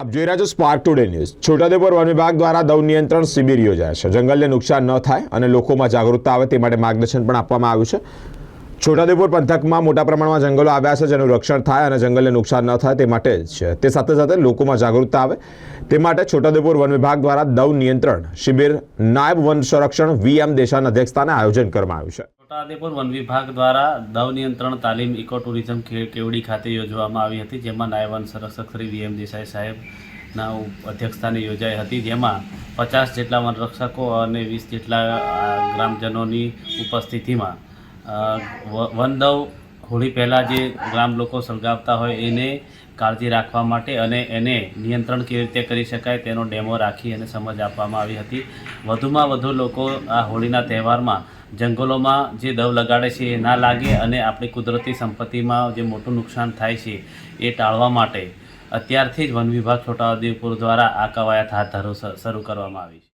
આપ જોઈ રહ્યા છો સ્પાર્ક ટુડે ન્યૂઝ છોટાઉદેપુર વન વિભાગ દ્વારા દવ નિયંત્રણ શિબિર યોજાય છે. જંગલને નુકસાન ન થાય અને લોકોમાં જાગૃતતા આવે તે માટે માર્ગદર્શન પણ આપવામાં આવ્યું છે. છોટાઉદેપુર પંથકમાં મોટા પ્રમાણમાં જંગલો આવ્યા છે જેનું રક્ષણ થાય અને જંગલને નુકસાન ન થાય તે માટે જ છે. તે સાથે સાથે લોકોમાં જાગૃતતા આવે તે માટે છોટાઉદેપુર વન વિભાગ દ્વારા દવ નિયંત્રણ શિબિર નાયબ વન સંરક્ષણ વી એમ દેશાના અધ્યક્ષતાને આયોજન કરવામાં આવ્યું છે. છોટાઉદેપુર વન વિભાગ દ્વારા દવ નિયંત્રણ તાલીમ ઇકો ટુરિઝમ કેવડી ખાતે યોજવામાં આવી હતી, જેમાં નાયબ વન સંરક્ષક શ્રી વીએમ દેસાઈ સાહેબના અધ્યક્ષસ્થાને યોજાઈ હતી, જેમાં પચાસ જેટલા વનરક્ષકો અને વીસ જેટલા ગ્રામજનોની ઉપસ્થિતિમાં વન દવ હોળી પહેલાં જે ગ્રામ લોકો સળગાવતા હોય એને કાળજી રાખવા માટે અને એને નિયંત્રણ કેવી રીતે કરી શકાય તેનો ડેમો રાખી અને સમજ આપવામાં આવી હતી. વધુમાં વધુ લોકો આ હોળીના તહેવારમાં જંગલોમાં જે દવ લગાડે છે એ ના લાગે અને આપણી કુદરતી સંપત્તિમાં જે મોટું નુકસાન થાય છે એ ટાળવા માટે અત્યારથી જ વન વિભાગ છોટાઉદેપુર દ્વારા આ કવાયત હાથ ધરો શરૂ કરવામાં આવી છે.